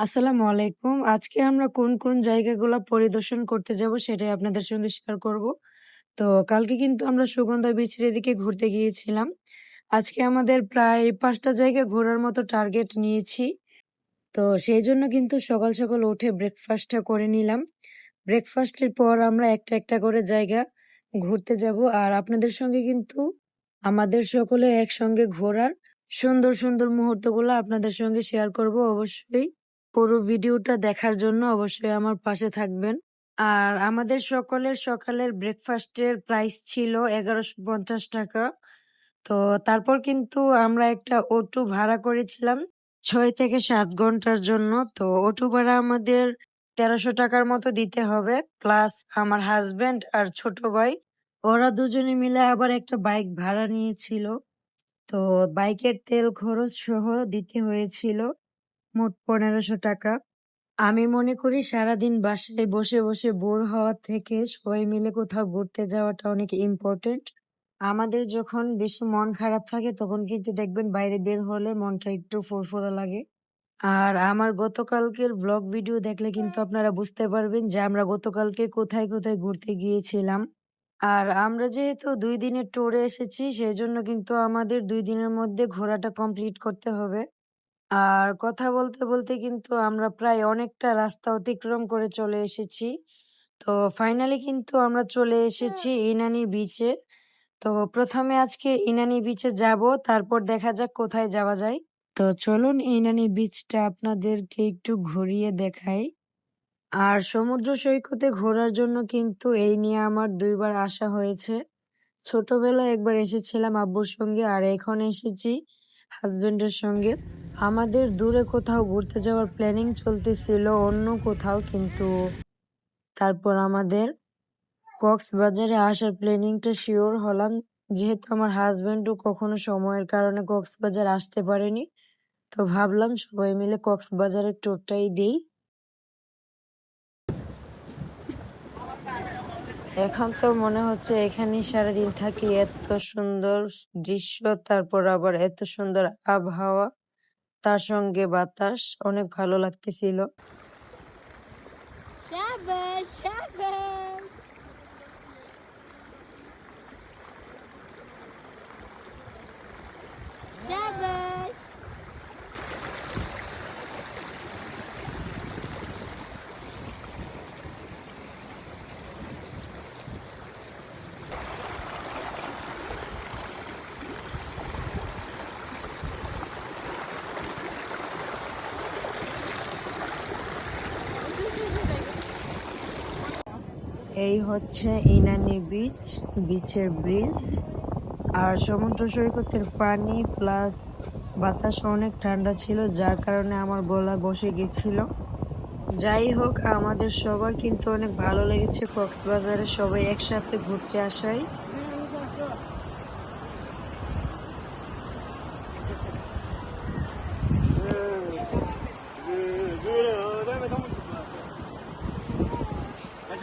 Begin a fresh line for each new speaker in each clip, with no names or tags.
আসসালামু আলাইকুম। আজকে আমরা কোন, কোন জায়গাগুলো পরিদর্শন করতে যাব সেটাই আপনাদের সঙ্গে শেয়ার করব। তো কালকে কিন্তু আমরা সুগন্ধা বিচের এদিকে ঘুরতে গিয়েছিলাম। আজকে আমাদের প্রায় পাঁচটা জায়গা ঘোরার মতো টার্গেট নিয়েছি। তো সেই জন্য কিন্তু সকাল, সকাল উঠে ব্রেকফাস্টটা করে নিলাম। ব্রেকফাস্টের পর আমরা একটা, একটা করে জায়গা ঘুরতে যাব। আর আপনাদের সঙ্গে কিন্তু আমাদের সকলে একসঙ্গে ঘোরার সুন্দর, সুন্দর মুহূর্তগুলো আপনাদের সঙ্গে শেয়ার করব অবশ্যই। পুরো ভিডিওটা দেখার জন্য অবশ্যই আমার পাশে থাকবেন। আর আমাদের সকলের সকালের ব্রেকফাস্টের প্রাইস ছিল ৳১১৫০ তো তারপর কিন্তু আমরা একটা অটো ভাড়া করেছিলাম ছয় থেকে সাত ঘণ্টার জন্য। তো অটো ভাড়া আমাদের তেরোশো টাকার মতো দিতে হবে। প্লাস আমার হাসব্যান্ড আর ছোট ভাই, ওরা দুজনে মিলে আবার একটা বাইক ভাড়া নিয়েছিল। তো বাইকের তেল খরচ সহ দিতে হয়েছিল মোট ৳১৫০০ আমি মনে করি সারাদিন বাসায় বসে, বসে বোর হওয়ার থেকে সবাই মিলে কোথাও ঘুরতে যাওয়াটা অনেক ইম্পোর্টেন্ট। আমাদের যখন বেশি মন খারাপ থাকে তখন কিন্তু দেখবেন বাইরে বের হলে মনটা একটু ফুরফুরা লাগে। আর আমার গতকালকের ব্লগ ভিডিও দেখলে কিন্তু আপনারা বুঝতে পারবেন যে আমরা গতকালকে কোথায়, কোথায় ঘুরতে গিয়েছিলাম। আর আমরা যেহেতু ২ দিনের ট্যুরে এসেছি সেজন্য কিন্তু আমাদের দুই দিনের মধ্যে ঘোরাটা কমপ্লিট করতে হবে। আর কথা বলতে, বলতে কিন্তু আমরা প্রায় অনেকটা রাস্তা অতিক্রম করে চলে এসেছি। তো ফাইনালি কিন্তু আমরা চলে এসেছি ইনানি বিচে। তো প্রথমে আজকে ইনানি বিচে যাব তারপর দেখা যাক কোথায় যাওয়া যায়। তো চলুন ইনানি বিচটা আপনাদেরকে একটু ঘুরিয়ে দেখাই। আর সমুদ্র সৈকতে ঘোরার জন্য কিন্তু এই নিয়ে আমার ২ বার আসা হয়েছে। ছোটবেলায় একবার এসেছিলাম আব্বুর সঙ্গে আর এখন এসেছি হাসব্যান্ডের সঙ্গে। আমাদের দূরে কোথাও ঘুরতে যাওয়ার প্ল্যানিং চলতেছিল, অন্য কোথাও, কিন্তু তারপর আমাদের কক্সবাজারে আসার প্ল্যানিংটা শিওর হলাম। যেহেতু আমার হাজব্যান্ডও কখনো সময়ের কারণে কক্সবাজার আসতে পারেনি। তো ভাবলাম সবাই মিলে কক্সবাজারের ট্যুরটাই দেই। এখন তো মনে হচ্ছে এখানেই সারাদিন থাকি। এত সুন্দর দৃশ্য, তারপর আবার এত সুন্দর আবহাওয়া। তার সঙ্গে বাতাস অনেক ভালো লাগতেছিল। এই হচ্ছে ইনানি বিচ বিচের ব্রিজ আর সমুদ্র সৈকতের পানি প্লাস বাতাস অনেক ঠান্ডা ছিল যার কারণে আমার গলা বসে গেছিল। যাই হোক আমাদের সবার কিন্তু অনেক ভালো লেগেছে কক্সবাজারে সবাই একসাথে ঘুরতে আসাই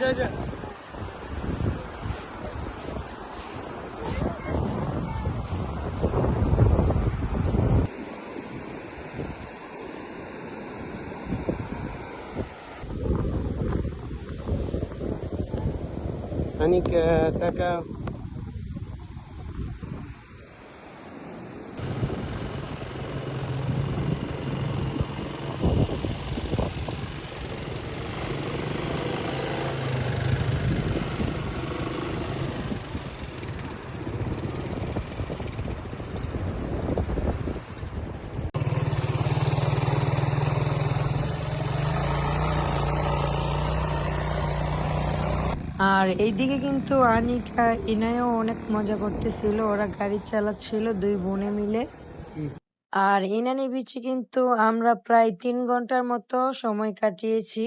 Yeah, yeah. आणि ताका
আর এইদিকে কিন্তু আনিকা ইনায়ও অনেক মজা করতেছিল। ওরা গাড়ি চালাচ্ছিল দুই বোনে মিলে। আর ইনানি বিচে কিন্তু আমরা প্রায় তিন ঘণ্টার মতো সময় কাটিয়েছি।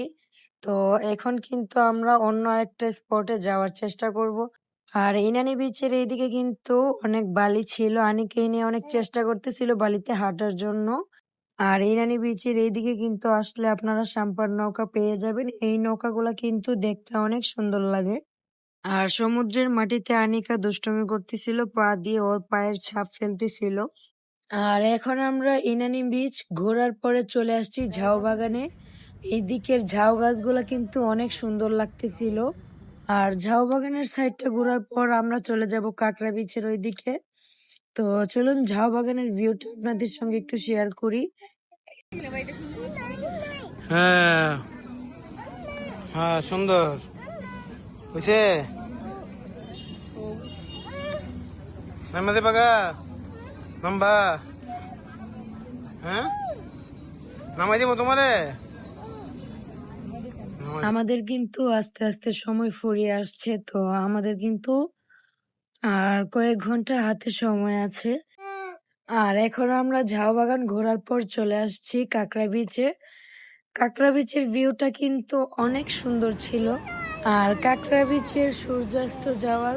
তো এখন কিন্তু আমরা অন্য একটা স্পটে যাওয়ার চেষ্টা করব। আর ইনানি বিচের এইদিকে কিন্তু অনেক বালি ছিল। আনিকে নিয়ে অনেক চেষ্টা করতেছিল বালিতে হাঁটার জন্য। আর ইনানি বিচের এইদিকে কিন্তু আসলে আপনারা সাম্পার নৌকা পেয়ে যাবেন। এই নৌকাগুলা কিন্তু দেখতে অনেক সুন্দর লাগে। আর সমুদ্রের মাটিতে আনিকা দুষ্টুমি করতেছিল, পা দিয়ে ওর পায়ের ছাপ ফেলতেছিল। আর এখন আমরা ইনানি বিচ ঘোরার পরে চলে আসছি ঝাউ বাগানে। এই দিকের ঝাউ গাছগুলা কিন্তু অনেক সুন্দর লাগতেছিল। আর ঝাউ বাগানের সাইডটা ঘোরার পর আমরা চলে যাব কাঁকড়া বিচের ওই দিকে তো চলুন ঝাউ বাগানের ভিউটা আপনাদের সঙ্গে একটু শেয়ার করি।
হ্যাঁ। হ্যাঁ সুন্দর। বুঝছে? পাগা নাম্বা? হ্যাঁ? নামাই দিব তোমারে?
আমাদের কিন্তু আস্তে আস্তে সময় ফুরিয়ে আসছে তো আমাদের কিন্তু আর কয়েক ঘণ্টা হাতে সময় আছে। আর এখন আমরা ঝাউ বাগান ঘোরার পর চলে আসছি কাঁকড়া বিচে। কাঁকড়া বিচের ভিউটা কিন্তু অনেক সুন্দর ছিল। আর কাঁকড়া বিচের সূর্যাস্ত যাওয়ার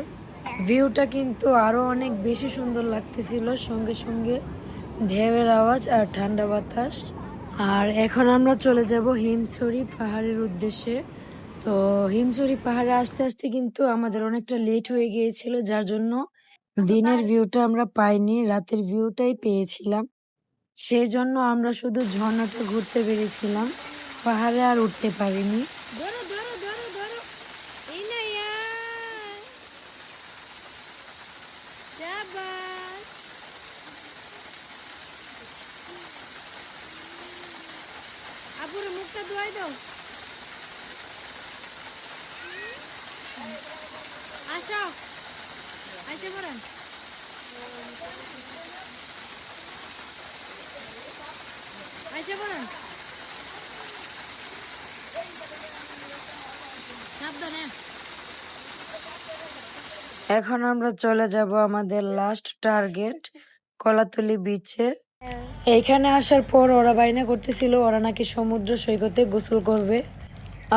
ভিউটা কিন্তু আরও অনেক বেশি সুন্দর লাগতেছিল। সঙ্গে সঙ্গে ঢেউয়ের আওয়াজ আর ঠান্ডা বাতাস। আর এখন আমরা চলে যাব হিমছড়ি পাহাড়ের উদ্দেশ্যে। তো হিমছড়ি পাহাড়ে আসতে আসতে কিন্তু আমাদের অনেকটা লেট হয়ে গিয়েছিল যার জন্য দিনের ভিউটা আমরা পাইনি রাতের ভিউটাই পেয়েছিলাম। সেই জন্য আমরা শুধু ঝর্ণাটা ঘুরতে পেরেছিলাম পাহাড়ে আর উঠতে পারিনি।
আপুরে মুখটা ধোয়াই দাও। আসো সাবধানে
এখন আমরা চলে যাব আমাদের লাস্ট টার্গেট কলাতলি বিচে এইখানে আসার পর ওরা বাইনা করতেছিল ওরা নাকি সমুদ্র সৈকতে গোসল করবে।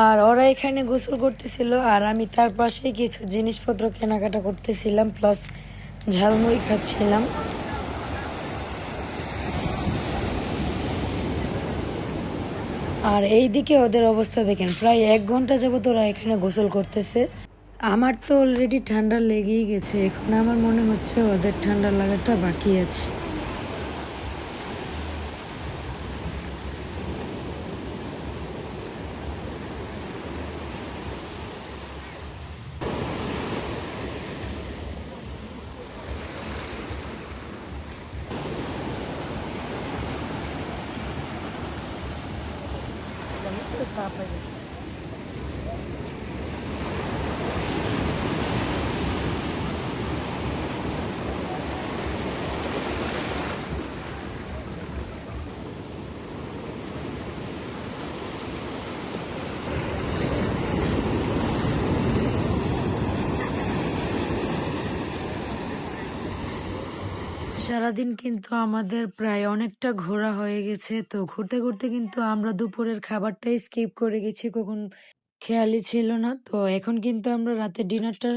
আর ওরা এখানে গোসল করতেছিল আর আমি তার পাশেই কিছু জিনিসপত্র কেনাকাটা করতেছিলাম প্লাস ঝালমুড়ি খাচ্ছিলাম। আর এই দিকে ওদের অবস্থা দেখেন, প্রায় এক ঘণ্টা যাবত ওরা এখানে গোসল করতেছে। আমার তো অলরেডি ঠান্ডা লেগেই গেছে, এখন আমার মনে হচ্ছে ওদের ঠান্ডা লাগাটা বাকি আছে। Papa. সারাদিন কিন্তু আমাদের প্রায় অনেকটা ঘোরা হয়ে গেছে। তো ঘুরতে ঘুরতে কিন্তু আমরা দুপুরের খাবারটাই স্কিপ করে গেছি, কখন খেয়ালই ছিল না। তো এখন কিন্তু আমরা রাতের ডিনারটা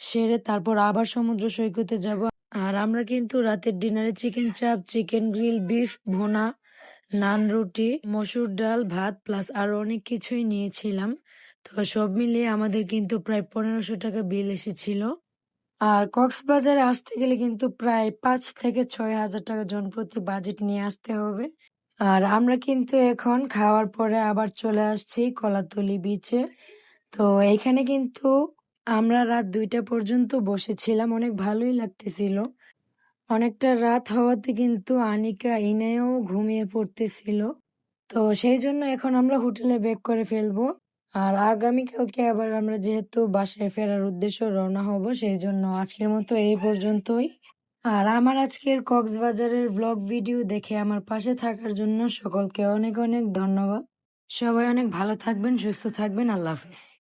সেরে তারপর আবার সমুদ্র সৈকতে যাব। আর আমরা কিন্তু রাতের ডিনারে চিকেন চাপ, চিকেন গ্রিল, বিফ, ভুনা, নান রুটি, মসুর ডাল, ভাত, প্লাস আরও অনেক কিছুই নিয়েছিলাম। তো সব মিলিয়ে আমাদের কিন্তু প্রায় পনেরোশো টাকা বিল এসেছিল। আর কক্সবাজারে আসতে গেলে কিন্তু প্রায় পাঁচ থেকে ছয় হাজার টাকা জনপ্রতি বাজেট নিয়ে আসতে হবে। আর আমরা কিন্তু এখন খাওয়ার পরে আবার চলে আসছি কলাতলি বিচে তো এখানে কিন্তু আমরা রাত দুইটা পর্যন্ত বসেছিলাম, অনেক ভালোই লাগতেছিল। অনেকটা রাত হওয়াতে কিন্তু আনিকা ইনায়ও ঘুমিয়ে পড়তেছিল। তো সেই জন্য এখন আমরা হোটেলে বেক করে ফেলব। আর আগামীকালকে আবার আমরা যেহেতু বাসায় ফেরার উদ্দেশ্য রওনা হব, সেই জন্য আজকের মতো এই পর্যন্তই। আর আমার আজকের কক্সবাজারের ব্লগ ভিডিও দেখে আমার পাশে থাকার জন্য সকলকে অনেক অনেক ধন্যবাদ। সবাই অনেক ভালো থাকবেন, সুস্থ থাকবেন। আল্লাহ হাফিজ।